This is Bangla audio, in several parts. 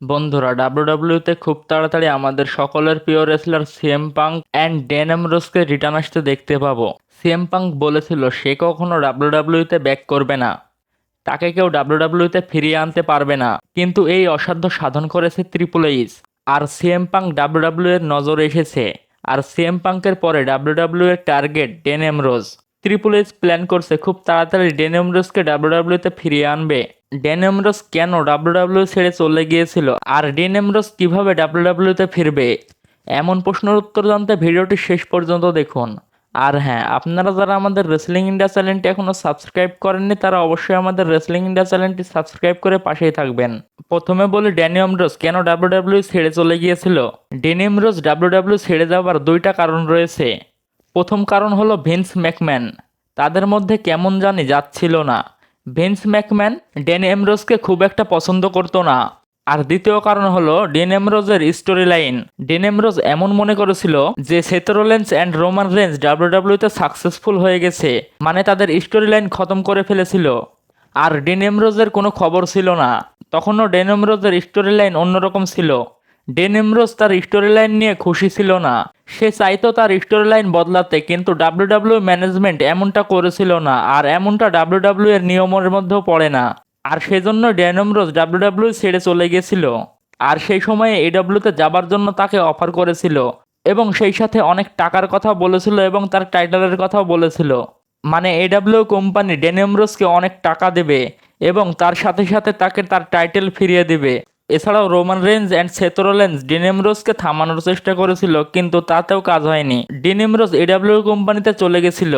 বন্ধুরা ডাব্লিউডাব্লিউতে খুব তাড়াতাড়ি আমাদের সকলের প্রিয় wrestler CM Punk and Dean এমরোসকে return আসতে দেখতে পাবো। সিএম পাঙ্ক বলেছিল, সে কখনো ডাব্লিউডাব্লিউতে ব্যাক করবে না। তাকে কেউ ডাব্লিউডাব্লিউতে ফিরিয়ে আনতে পারবে না। কিন্তু এই অসাধ্য সাধন করেছে ত্রিপুল এইচ আর সিএম পাঙ্ক ডাব্লিউডাব্লিউ এর নজরে এসেছে। আর সিএম পাঙ্কের পরে ডাব্লিউডাব্লিউ এর target Dean Ambrose triple H plan করছে, খুব তাড়াতাড়ি ডেন এমরোজকে ডাব্লিউডাব্লিউতে ফিরিয়ে আনবে। ডেন এমরোজ কেন ডাব্লিউডাব্লিউ ছেড়ে চলে গিয়েছিল? আর ডেন এমরোজ কীভাবে ডাব্লিউডাব্লিউতে ফিরবে? এমন প্রশ্নের উত্তর জানতে ভিডিওটি শেষ পর্যন্ত দেখুন। আর হ্যাঁ আপনারা যারা আমাদের রেসলিং ইন্ডিয়া চ্যানেলটি এখনও সাবস্ক্রাইব করেননি, তারা অবশ্যই আমাদের রেসলিং ইন্ডিয়া চ্যানেলটি সাবস্ক্রাইব করে পাশেই থাকবেন। প্রথমে বলি ড্যানি এমরোজ কেন ডাব্লিউডাব্লিউ ছেড়ে চলে গিয়েছিল? ডেনি এমরোজ ডাব্লিউডাব্লিউ ছেড়ে যাওয়ার দুইটা কারণ রয়েছে। প্রথম কারণ হলো ভিন্স ম্যাকম্যান। তাদের মধ্যে কেমন জানি যাচ্ছিল না। ভিন্স ম্যাকম্যান ডেন এমরোজকে খুব একটা পছন্দ করতো না। আর দ্বিতীয় কারণ হলো ডেন এমরোজের স্টোরি লাইন ডেন এমরোজ এমন মনে করেছিল যে Seth Rollins and Roman Reigns ডাব্লিউডাব্লিউতে successful হয়ে গেছে মানে তাদের স্টোরি লাইন খতম করে ফেলেছিল। আর ডেন এমরোজের কোনো খবর ছিল না। তখনও ডেন এমরোজের স্টোরি লাইন অন্যরকম ছিল। ডেন এমরোজ তার স্টোরি লাইন নিয়ে খুশি ছিল না। সে চাইতো তার স্টোরি লাইন বদলাতে, কিন্তু ডাব্লিউডাব্লিউ ম্যানেজমেন্ট এমনটা করেছিল না, আর এমনটা ডাব্লিউডাব্লিউ এর নিয়মের মধ্যেও পড়ে না। আর সেজন্য ড্যান এমরোজ ডাব্লিউডাব্লিউ ছেড়ে চলে গেছিল। আর সেই সময়ে এডাব্লিউতে যাবার জন্য তাকে অফার করেছিল এবং সেই সাথে অনেক টাকার কথা বলেছিল এবং তার টাইটেলের কথাও বলেছিল। মানে এডাব্লিউ কোম্পানি ডেন এমরোজকে অনেক টাকা দেবে এবং তার সাথে সাথে তাকে তার টাইটেল ফিরিয়ে দেবে। এছাড়াও Roman Reigns and Seth Rollins ডিনেমরোজকে থামানোর চেষ্টা করেছিল, কিন্তু তাতেও কাজ হয়নি। ডিনেমরোজ এডাব্লিউ কোম্পানিতে চলে গেছিল।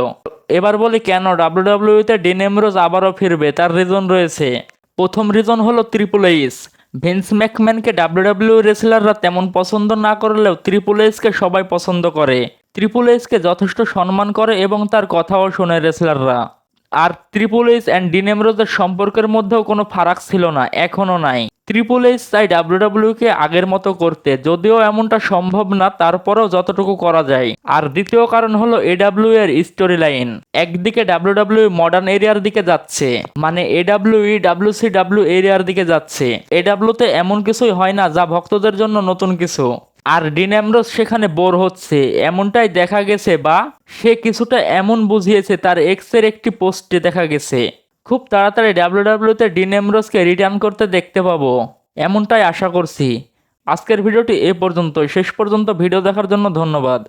এবার বলি কেন ডাব্লিউডাব্লিউতে ডিনেমরোজ আবারও ফিরবে, তার রিজন রয়েছে। প্রথম রিজন হলো ত্রিপুল এইচ ভিন্স ম্যাকম্যানকে ডাব্লিউডাব্লিউ রেসলাররা তেমন পছন্দ না করলেও ত্রিপুল এইচকে সবাই পছন্দ করে। ত্রিপুল এইচকে যথেষ্ট সম্মান করে এবং তার কথাও শোনে রেসলাররা আর ত্রিপুল এইচ অ্যান্ড ডিনেমরোজের সম্পর্কের মধ্যেও কোনো ফারাক ছিল না, এখনও নাই। ত্রিপুল এইচ চাই ডাব্লিউডাব্লিউকে আগের মতো করতে, যদিও এমনটা সম্ভব না, তারপরেও যতটুকু করা যায়। আর দ্বিতীয় কারণ হলো এডাব্লিউ এর স্টোরি লাইন একদিকে ডাব্লিউডাব্লিউ মডার্ন এরিয়ার দিকে যাচ্ছে মানে এডাব্লিউ ডাব্লিউসি ডাব্লিউ এরিয়ার দিকে যাচ্ছে। এডাব্লিউতে এমন কিছুই হয় না, যা ভক্তদের জন্য নতুন কিছু। আর ডিন অ্যামরোজ সেখানে বোর হচ্ছে, এমনটাই দেখা গেছে বা সে কিছুটা এমন বুঝিয়েছে, তার এক্সের একটি পোস্টে দেখা গেছে। খুব তাড়াতাড়ি ডাব্লিউডাব্লিউতে ডিন এমরোজকে রিটার্ন করতে দেখতে পাবো। এমনটাই আশা করছি। আজকের ভিডিওটি এ পর্যন্তই। শেষ পর্যন্ত ভিডিও দেখার জন্য ধন্যবাদ।